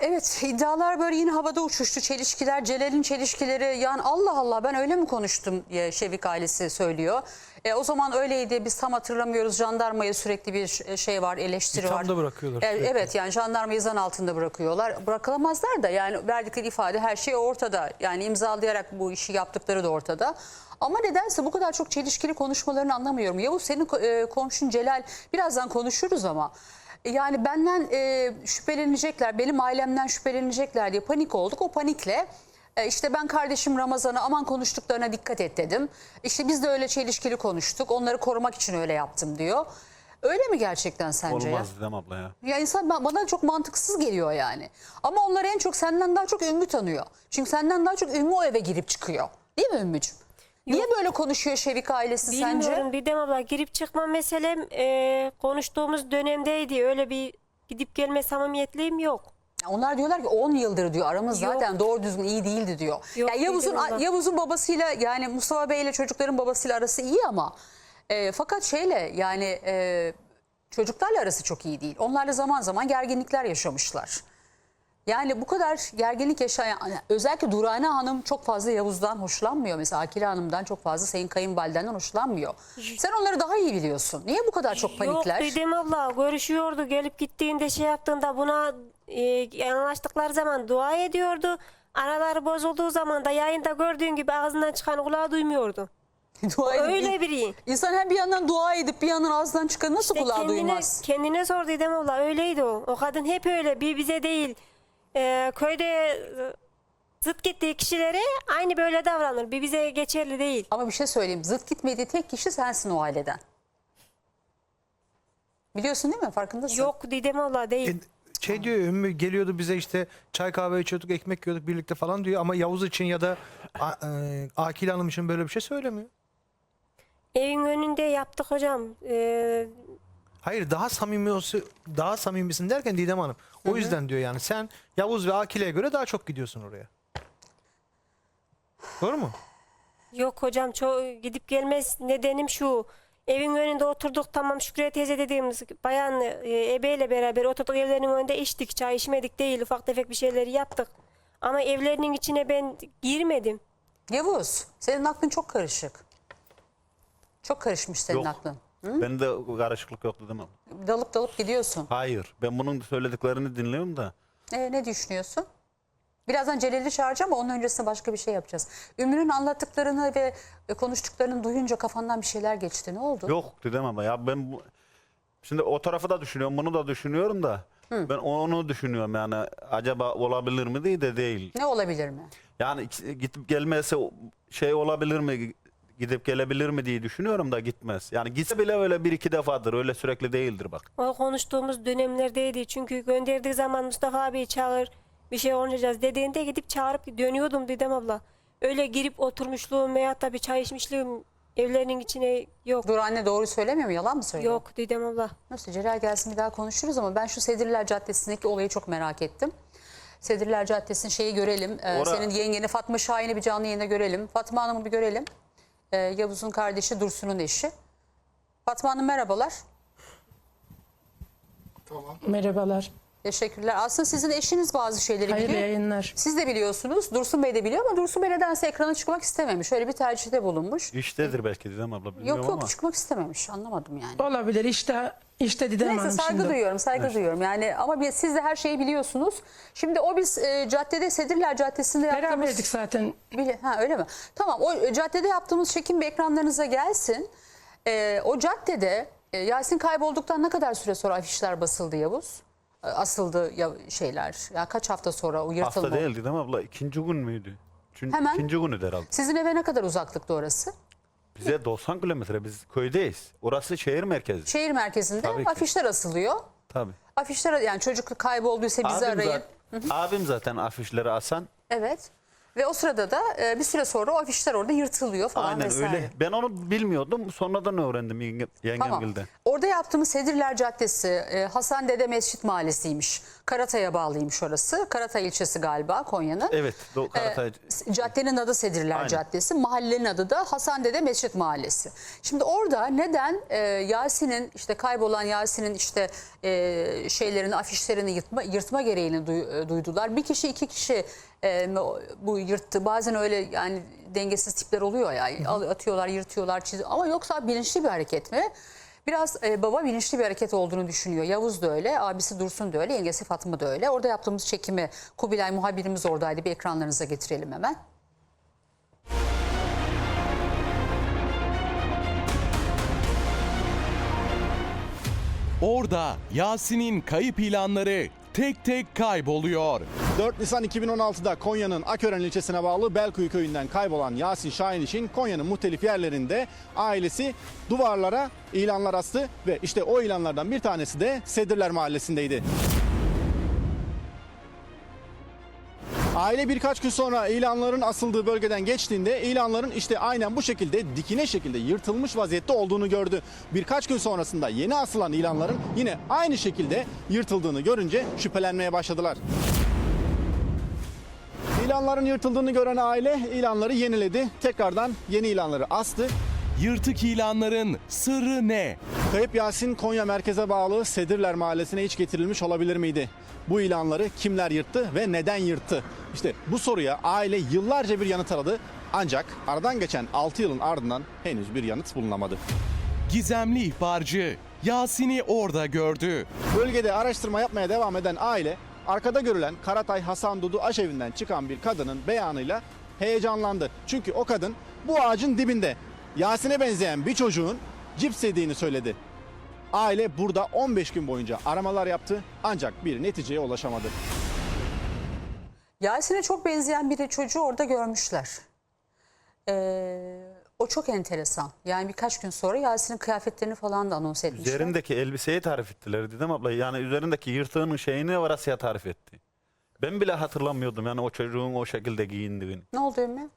Evet iddialar böyle yine havada uçuştu. Çelişkiler, Celal'in çelişkileri. Yani Allah Allah ben öyle mi konuştum diye Şevik ailesi söylüyor. E, o zaman öyleydi biz tam hatırlamıyoruz. Jandarmaya sürekli bir şey var eleştiri var. İthamda bırakıyorlar E, sürekli. evet yani jandarmayı zan altında bırakıyorlar. Bırakılamazlar da yani verdikleri ifade her şey ortada. Yani imzalayarak bu işi yaptıkları da ortada. Ama nedense bu kadar çok çelişkili konuşmalarını anlamıyorum. Yavuz senin e, komşun Celal birazdan konuşuruz ama yani benden e, şüphelenecekler, benim ailemden şüphelenecekler diye panik olduk. O panikle e, işte ben kardeşim Ramazan'a aman konuştuklarına dikkat et dedim. İşte biz de öyle çelişkili konuştuk. Onları korumak için öyle yaptım diyor. Öyle mi gerçekten sence ya? Olmaz Didem abla ya. Ya insan ba- bana çok mantıksız geliyor yani. Ama onlar en çok senden daha çok Ümmü tanıyor. Çünkü senden daha çok Ümmü o eve girip çıkıyor. Değil mi Ümmücüm? Niye böyle konuşuyor Şevik ailesi sence? Bilmiyorum Didem abla girip çıkma meselem e, konuştuğumuz dönemdeydi. Öyle bir gidip gelme samimiyetliğim yok. Onlar diyorlar ki 10 yıldır diyor aramız Yok. zaten doğru düzgün iyi değildi diyor. Yok, ya Yavuz'un abla. Yavuz'un babasıyla yani Mustafa Bey ile çocukların babasıyla arası iyi ama e, fakat şeyle yani e, çocuklarla arası çok iyi değil. Onlarla zaman zaman gerginlikler yaşamışlar. Yani bu kadar gerginlik yaşayan hani özellikle Durane Hanım çok fazla Yavuz'dan hoşlanmıyor. Mesela Akile Hanım'dan çok fazla senin kayınvalidenden hoşlanmıyor. Sen onları daha iyi biliyorsun. Niye bu kadar çok panikler? Yok Didem abla görüşüyordu. Gelip gittiğinde şey yaptığında buna e, anlaştıkları zaman dua ediyordu. Araları bozulduğu zaman da yayında gördüğün gibi ağzından çıkan kulağı duymuyordu. Dua edip- Öyle biri. İnsan hem bir yandan dua edip bir yandan ağzından çıkan nasıl İşte kulağı kendine, duymaz? kendine sor Didem abla öyleydi o. O kadın hep öyle bir bize değil. E, köyde zıt gittiği kişilere aynı böyle davranır. Bir bize geçerli değil. Ama bir şey söyleyeyim. Zıt gitmediği tek kişi sensin o aileden. Biliyorsun değil mi? Farkındasın. Yok Didem abla değil. E, Şey diyor Ümmü geliyordu bize işte çay kahve içiyorduk ekmek yiyorduk birlikte falan diyor ama Yavuz için ya da A- e, Akil Hanım için böyle bir şey söylemiyor. Evin önünde yaptık hocam. Ee, Hayır daha samimi olsa, daha samimisin derken Didem Hanım. O yüzden diyor yani sen Yavuz ve Akile'ye göre daha çok gidiyorsun oraya. Doğru mu? yok hocam çok gidip gelmez nedenim şu. Evin önünde oturduk tamam Şükriye teyze dediğimiz bayan e, ebeyle beraber oturduk evlerinin önünde içtik. Çay içmedik değil ufak tefek bir şeyleri yaptık. Ama evlerinin içine ben girmedim. Yavuz, senin aklın çok karışık. Çok karışmış senin Yok. aklın. Ben de karışıklık yok Didem abla. Dalıp dalıp gidiyorsun. Hayır. Ben bunun söylediklerini dinliyorum da. Ee, ne düşünüyorsun? Birazdan Celal'i çağıracağım ama onun öncesinde başka bir şey yapacağız. Ümmü'nün anlattıklarını ve e, konuştuklarını duyunca kafandan bir şeyler geçti. Ne oldu? Yok Didem abla ya ben bu... Şimdi o tarafı da düşünüyorum, bunu da düşünüyorum da. Ben onu düşünüyorum yani acaba olabilir mi diye de değil. Ne olabilir mi? Yani iç- gidip şey olabilir mi? Gidip gelebilir mi diye düşünüyorum da gitmez. Yani gitse bile öyle bir iki defadır. Öyle sürekli değildir bak. O konuştuğumuz dönemlerdeydi. Çünkü gönderdiği zaman Mustafa abi çağır bir şey oynayacağız dediğinde gidip çağırıp dönüyordum Didem abla. Öyle girip oturmuşluğum veyahut da bir çay içmişliğim evlerinin içine yok. Dur anne doğru söylemiyor mu? Yalan mı söylüyor? Yok Didem abla. Nasıl Celal gelsin bir daha konuşuruz ama ben şu Sedirler Caddesi'ndeki olayı çok merak ettim. Sedirler Caddesi'nin şeyi görelim. Ee, Ora- senin yengeni Fatma Şahin'i bir canlı yayında görelim. Fatma Hanım'ı bir görelim. Ee, Yavuz'un kardeşi Dursun'un eşi. Fatma Hanım merhabalar. Merhabalar. Teşekkürler. Aslında sizin eşiniz bazı şeyleri Hayırlı biliyor. yayınlar. Siz de biliyorsunuz. Dursun Bey de biliyor ama Dursun Bey nedense ekrana çıkmak istememiş. Öyle bir tercihte bulunmuş. İştedir belki Didem abla bilmiyorum Yok yok ama. çıkmak istememiş. Anlamadım yani. Olabilir işte işte Didem Neyse Hanım saygı şimdi. duyuyorum, saygı duyuyorum. Yani ama bir, siz de her şeyi biliyorsunuz. Şimdi o biz e, caddede Sedirler Caddesi'nde yaptığımız... Beraberdik zaten. Bili- Ha öyle mi? Tamam o e, caddede yaptığımız çekim bir ekranlarınıza gelsin. E, o caddede e, Yasin kaybolduktan ne kadar süre sonra afişler basıldı Yavuz? Asıldı ya, şeyler. Ya kaç hafta sonra o yırtılma? Hafta değil Didem abla. ikinci gün müydü? Çünkü Hemen. ikinci günü herhalde. Sizin eve ne kadar uzaklıkta orası? Bize 90 kilometre. Biz köydeyiz. Orası şehir merkezi. Şehir merkezinde Tabii ki. afişler asılıyor. Tabii. Afişler yani çocuk kaybolduysa bizi Abim, arayın. zaten, abim zaten afişleri asan. Evet. Ve o sırada da e, bir süre sonra o afişler orada yırtılıyor falan Aynen vesaire. öyle. Ben onu bilmiyordum. Sonradan öğrendim yenge, Tamam. yengemgilden. Orada yaptığımız Sedirler Caddesi e, Hasan Dede Mescit Mahallesi'ymiş. Karatay'a bağlıymış orası. Karatay ilçesi galiba Konya'nın. Evet. Do- Karatay. E, Caddenin adı Sedirler Aynen. Caddesi. Mahallenin adı da Hasan Dede Mescit Mahallesi. Şimdi orada neden e, Yasin'in işte kaybolan Yasin'in işte e, şeylerini afişlerini yırtma, yırtma gereğini duy- e, duydular. Bir kişi iki kişi e, bu yırttı. Bazen öyle yani dengesiz tipler oluyor ya. Al- Atıyorlar, yırtıyorlar, çiziyor. Ama yoksa bilinçli bir hareket mi? Biraz e, baba bilinçli bir hareket olduğunu düşünüyor. Yavuz da öyle, abisi Dursun da öyle, yengesi Fatma da öyle. Orada yaptığımız çekimi Kubilay muhabirimiz oradaydı. Bir ekranlarınıza getirelim hemen. Orada Yasin'in kayıp ilanları tek tek kayboluyor. 4 Nisan 2016'da Konya'nın Akören ilçesine bağlı Belkuyu köyünden kaybolan Yasin Şahin için Konya'nın muhtelif yerlerinde ailesi duvarlara ilanlar astı ve işte o ilanlardan bir tanesi de Sedirler Mahallesi'ndeydi. Aile birkaç gün sonra ilanların asıldığı bölgeden geçtiğinde ilanların işte aynen bu şekilde dikine şekilde yırtılmış vaziyette olduğunu gördü. Birkaç gün sonrasında yeni asılan ilanların yine aynı şekilde yırtıldığını görünce şüphelenmeye başladılar. İlanların yırtıldığını gören aile ilanları yeniledi. Tekrardan yeni ilanları astı. Yırtık ilanların sırrı ne? Kayıp Yasin Konya merkeze bağlı Sedirler Mahallesi'ne hiç getirilmiş olabilir miydi? Bu ilanları kimler yırttı ve neden yırttı? İşte bu soruya aile yıllarca bir yanıt aradı. Ancak aradan geçen 6 yılın ardından henüz bir yanıt bulunamadı. Gizemli ihbarcı Yasin'i orada gördü. Bölgede araştırma yapmaya devam eden aile arkada görülen Karatay Hasan Dudu aşevinden çıkan bir kadının beyanıyla heyecanlandı. Çünkü o kadın bu ağacın dibinde Yasin'e benzeyen bir çocuğun cips yediğini söyledi. Aile burada 15 gün boyunca aramalar yaptı ancak bir neticeye ulaşamadı. Yasin'e çok benzeyen bir de çocuğu orada görmüşler. Ee, o çok enteresan. Yani birkaç gün sonra Yasin'in kıyafetlerini falan da anons etmişler. Üzerindeki elbiseyi tarif ettiler dedim abla. Yani üzerindeki yırtığının şeyini varasıya tarif etti. Ben bile hatırlamıyordum yani o çocuğun o şekilde giyindiğini. Ne oldu Ümmü?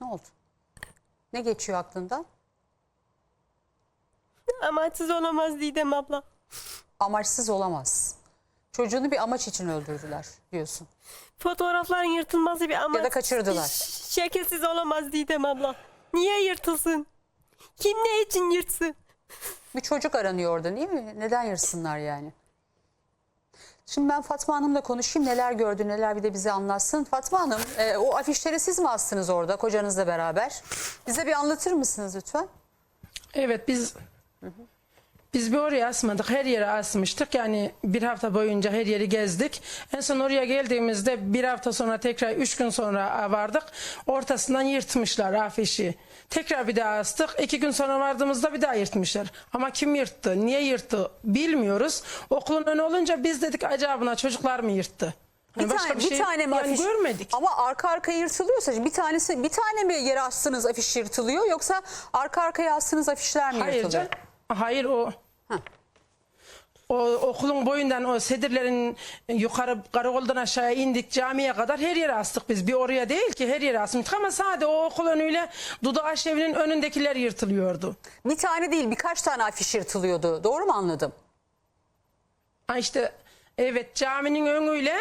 Ne oldu? Ne geçiyor aklından? Amaçsız olamaz Didem abla. Amaçsız olamaz. Çocuğunu bir amaç için öldürdüler diyorsun. Fotoğrafların yırtılması bir amaç. Ya da kaçırdılar. Ş- Şekilsiz olamaz Didem abla. Niye yırtılsın? Kim ne için yırtsın? Bir çocuk aranıyor orada değil mi? Neden yırsınlar yani? Şimdi ben Fatma Hanım'la konuşayım. Neler gördü, neler bir de bize anlatsın. Fatma Hanım, e, o afişleri siz mi astınız orada kocanızla beraber? Bize bir anlatır mısınız lütfen? Evet biz biz bir oraya asmadık. Her yere asmıştık. Yani bir hafta boyunca her yeri gezdik. En son oraya geldiğimizde bir hafta sonra tekrar üç gün sonra vardık. Ortasından yırtmışlar afişi. Tekrar bir daha astık. İki gün sonra vardığımızda bir daha yırtmışlar. Ama kim yırttı? Niye yırttı? Bilmiyoruz. Okulun önü olunca biz dedik acaba çocuklar mı yırttı? Bir, Yani başka tane, bir bir şey tane mi yani afiş? görmedik. Ama arka arkaya yırtılıyorsa bir tanesi bir tane mi yere astınız afiş yırtılıyor yoksa arka arkaya astığınız afişler mi Hayır yırtılıyor? canım. Hayır o. O okulun boyundan o sedirlerin yukarı karakoldan aşağıya indik camiye kadar her yere astık biz. Bir oraya değil ki her yere asmıştık ama sadece o okul önüyle Dudu Aşevi'nin önündekiler yırtılıyordu. Bir tane değil birkaç tane afiş yırtılıyordu. Doğru mu anladım? Ha işte evet caminin önüyle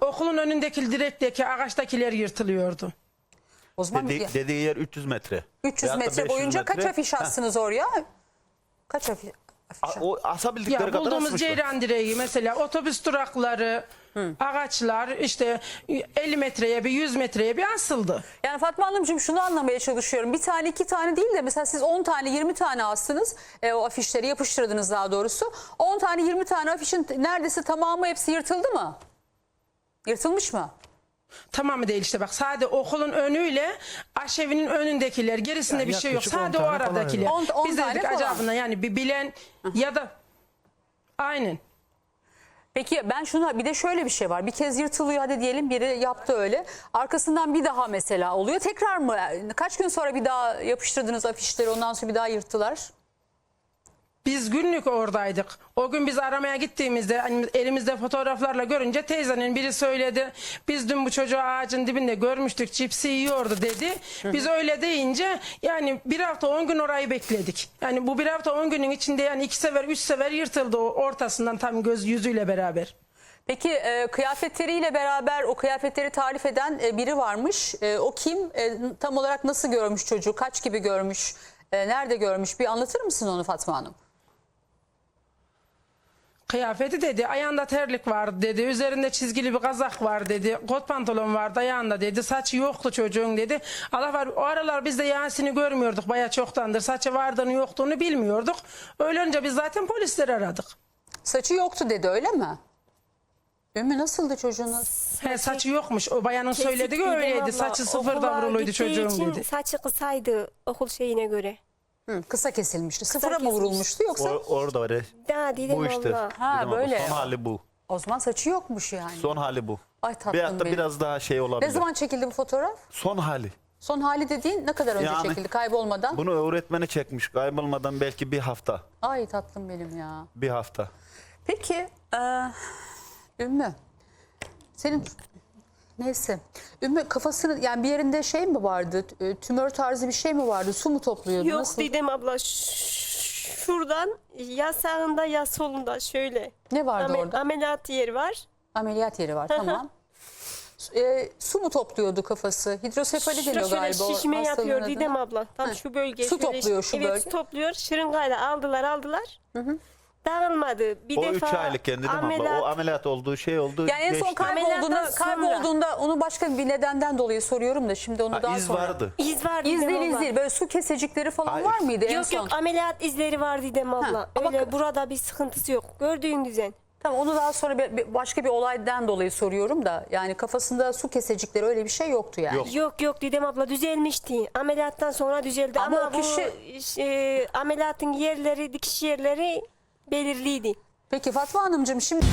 okulun önündeki direkteki ağaçtakiler yırtılıyordu. O zaman Dedi, bir- dediği yer 300 metre. 300 Veyahut da metre 500 boyunca kaç metre. afiş astınız oraya? Kaç afi- afiş? A- O asabildikleri Ya kadar bulduğumuz asmışlar. ceyran direği mesela otobüs durakları, ağaçlar işte 50 metreye bir 100 metreye bir asıldı. Yani Fatma Hanımcığım şunu anlamaya çalışıyorum. Bir tane iki tane değil de mesela siz 10 tane 20 tane astınız. E, o afişleri yapıştırdınız daha doğrusu. 10 tane 20 tane afişin neredeyse tamamı hepsi yırtıldı mı? Yırtılmış mı? Tamamı değil işte bak sadece okulun önüyle aşevinin önündekiler gerisinde Yani bir şey yok. yaklaşık on Sadece o tane falan aradakiler. öyle. On- on Biz tane dedik falan. acaba yani bir bilen ya da aynen. Peki ben şuna bir de şöyle bir şey var. Bir kez yırtılıyor hadi diyelim biri yaptı öyle. Arkasından bir daha mesela oluyor. Tekrar mı? Kaç gün sonra bir daha yapıştırdınız afişleri ondan sonra bir daha yırttılar? Biz günlük oradaydık. O gün biz aramaya gittiğimizde hani elimizde fotoğraflarla görünce teyzenin biri söyledi. Biz dün bu çocuğu ağacın dibinde görmüştük. Cipsi yiyordu dedi. Biz öyle deyince yani bir hafta on gün orayı bekledik. Yani bu bir hafta on günün içinde yani iki sefer üç sefer yırtıldı o ortasından tam göz yüzüyle beraber. Peki e, kıyafetleriyle beraber o kıyafetleri tarif eden e, biri varmış. E, o kim? E, tam olarak nasıl görmüş çocuğu? Kaç gibi görmüş? E, nerede görmüş? Bir anlatır mısın onu Fatma Hanım? Kıyafeti dedi. Ayağında terlik vardı dedi. Üzerinde çizgili bir kazak var dedi. Kot pantolon vardı ayağında dedi. Saçı yoktu çocuğun dedi. Allah var o aralar biz de Yasin'i görmüyorduk. Baya çoktandır saçı vardığını yoktuğunu bilmiyorduk. Öyle önce biz zaten polisleri aradık. Saçı yoktu dedi öyle mi? Ümmü nasıldı çocuğunuz? He, saçı yokmuş. O bayanın Kesik söylediği öyleydi. Saçı sıfırda okula vuruluydu gittiği çocuğun için dedi. Saçı kısaydı okul şeyine göre. Hı, kısa kesilmişti. Sıfıra mı kesilmiş. vurulmuştu yoksa? O- orada var. ya. Daha Didem Bu işte. abla. Ha, Dedim ama böyle. Son hali bu. O zaman saçı yokmuş yani. Son hali bu. Ay tatlım Bir hatta benim. biraz daha şey olabilir. Ne zaman çekildi bu fotoğraf? Son hali. Son hali dediğin ne kadar önce Yani- çekildi kaybolmadan? Bunu öğretmeni çekmiş. Kaybolmadan belki bir hafta. Ay tatlım benim ya. Bir hafta. Peki eee Ümmü senin neyse Ümmü kafasının yani bir yerinde şey mi vardı tümör tarzı bir şey mi vardı su mu topluyordu Yok nasıl Didem abla şuradan ya sağında ya solunda şöyle. ne vardı Ame- orada ameliyat yeri var. ameliyat yeri var tamam E, su mu topluyordu kafası hidrosefali deniyor Şöyle galiba o şişme yapıyor. Didem abla. Tam Heh. şu bölge. Su şöyle- topluyor şu evet, bölge. su topluyor. Şırıngayla aldılar aldılar. Dağılmadı. Bir o defa 3 aylıkken dedim abla. O ameliyat olduğu şey oldu. yani en son geçti. kaybolduğunda, Ameliyattan sonra. kaybolduğunda onu başka bir nedenden dolayı soruyorum da şimdi onu Ha, daha iz sonra. vardı. İz var İz Didem değil iz abla. değil böyle su kesecikleri falan Hayır. var mıydı en Yok son? yok ameliyat izleri var Didem abla. ama Öyle burada bir sıkıntısı yok. Gördüğün düzen. Tamam onu daha sonra bir- bir- başka bir olaydan dolayı soruyorum da yani kafasında su kesecikleri öyle bir şey yoktu yani. Yok. Yok yok Didem abla düzelmişti. Ameliyattan sonra düzeldi Ama ama, o bu kişi- e, ameliyatın yerleri, dikiş yerleri belirliydi. Peki Fatma Hanımcığım şimdi